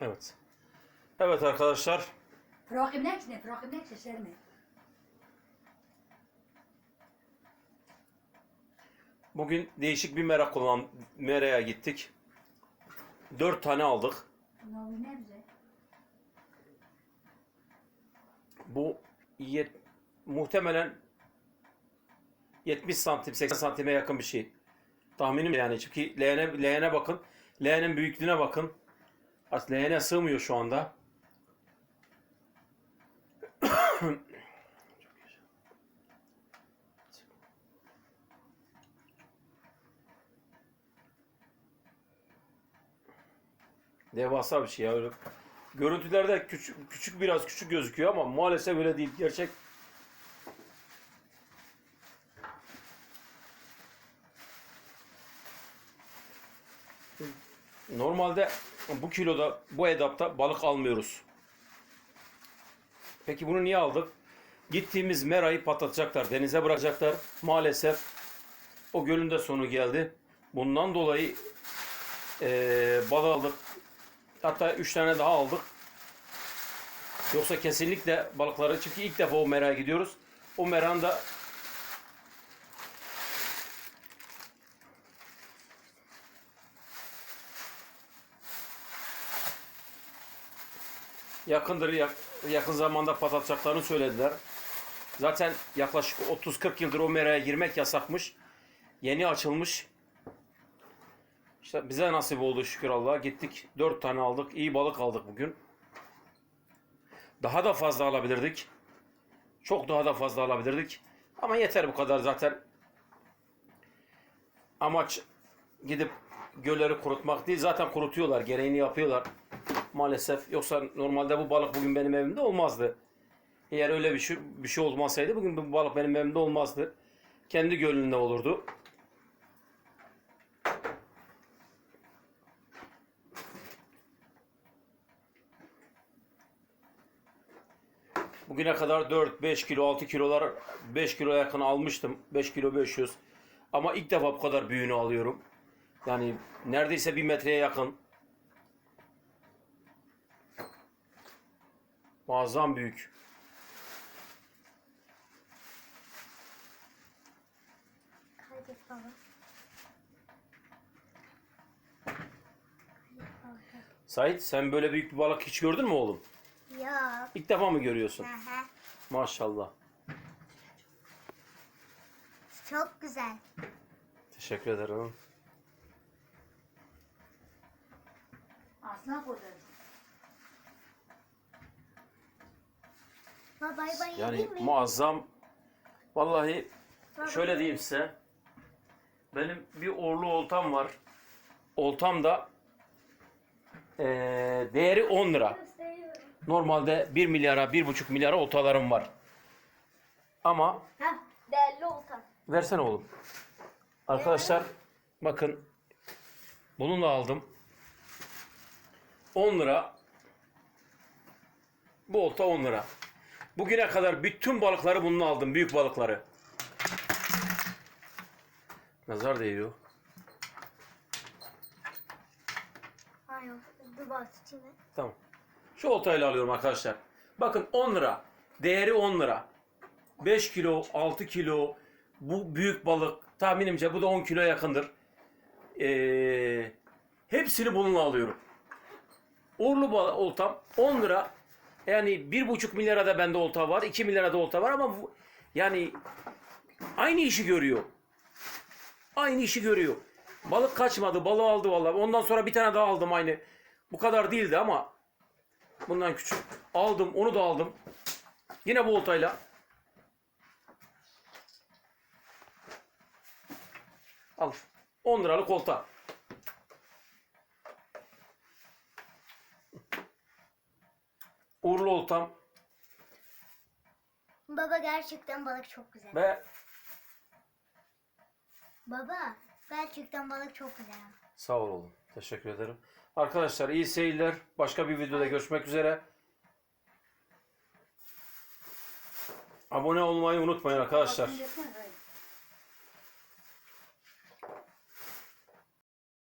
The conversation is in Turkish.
Evet. Evet arkadaşlar. Bugün değişik bir merak olan meraya gittik. Dört tane aldık. Bu yet, muhtemelen 70 santim 80 santime yakın bir şey. Tahminim yani çünkü leğene, leğene bakın. Leğenin büyüklüğüne bakın. Aslında leğene sığmıyor şu anda. Devasa bir şey ya. Görüntülerde küçük, küçük biraz küçük gözüküyor ama maalesef öyle değil. Gerçek Normalde bu kiloda, bu edapta balık almıyoruz. Peki bunu niye aldık? Gittiğimiz merayı patlatacaklar, denize bırakacaklar. Maalesef o gölün de sonu geldi. Bundan dolayı eee balık aldık. Hatta 3 tane daha aldık. Yoksa kesinlikle balıkları çünkü ilk defa o meraya gidiyoruz. O meran da yakındır yak- yakın zamanda patlatacaklarını söylediler. Zaten yaklaşık 30-40 yıldır o meraya girmek yasakmış. Yeni açılmış. İşte bize nasip oldu şükür Allah'a. Gittik 4 tane aldık. İyi balık aldık bugün. Daha da fazla alabilirdik. Çok daha da fazla alabilirdik. Ama yeter bu kadar zaten. Amaç gidip gölleri kurutmak değil. Zaten kurutuyorlar. Gereğini yapıyorlar. Maalesef. Yoksa normalde bu balık bugün benim evimde olmazdı. Eğer öyle bir şey, bir şey olmasaydı bugün bu balık benim evimde olmazdı. Kendi gölünde olurdu. Bugüne kadar 4, 5 kilo, 6 kilolar 5 kilo yakın almıştım. 5 kilo 500. Ama ilk defa bu kadar büyüğünü alıyorum. Yani neredeyse bir metreye yakın. Muazzam büyük. Kaydet baba. Sait sen böyle büyük bir balık hiç gördün mü oğlum? Yok. İlk defa mı görüyorsun? Aha. Maşallah. Çok güzel. Teşekkür ederim. Aslan kodur. Baba bay bay Yani muazzam. Vallahi Baba, şöyle diyeyim size. Benim bir orlu oltam var. Oltam da eee, değeri 10 lira. Normalde 1 milyara, 1,5 milyara oltalarım var. Ama Heh, değerli oltan. versene oğlum. Arkadaşlar bakın bununla aldım. 10 lira. Bu olta 10 lira. Bugüne kadar bütün balıkları bununla aldım. Büyük balıkları. Nazar değiyor. Ha yok. Dur bak tutayım ben. Tamam. Şu oltayla alıyorum arkadaşlar. Bakın 10 lira. Değeri 10 lira. 5 kilo, 6 kilo. Bu büyük balık. Tahminimce bu da 10 kilo yakındır. Ee, hepsini bununla alıyorum. Uğurlu oltam 10 lira. Yani 1,5 milyara da bende olta var. 2 milyara da olta var ama bu, yani aynı işi görüyor. Aynı işi görüyor. Balık kaçmadı. Balığı aldı vallahi. Ondan sonra bir tane daha aldım aynı. Bu kadar değildi ama bundan küçük. Aldım. Onu da aldım. Yine bu oltayla. Al. 10 liralık olta. Uğurlu oltam Baba gerçekten balık çok güzel. ve Baba gerçekten balık çok güzel. sağ ol oğlum. Teşekkür ederim. Arkadaşlar iyi seyirler. Başka bir videoda görüşmek üzere. Abone olmayı unutmayın arkadaşlar. Bakın, bakın,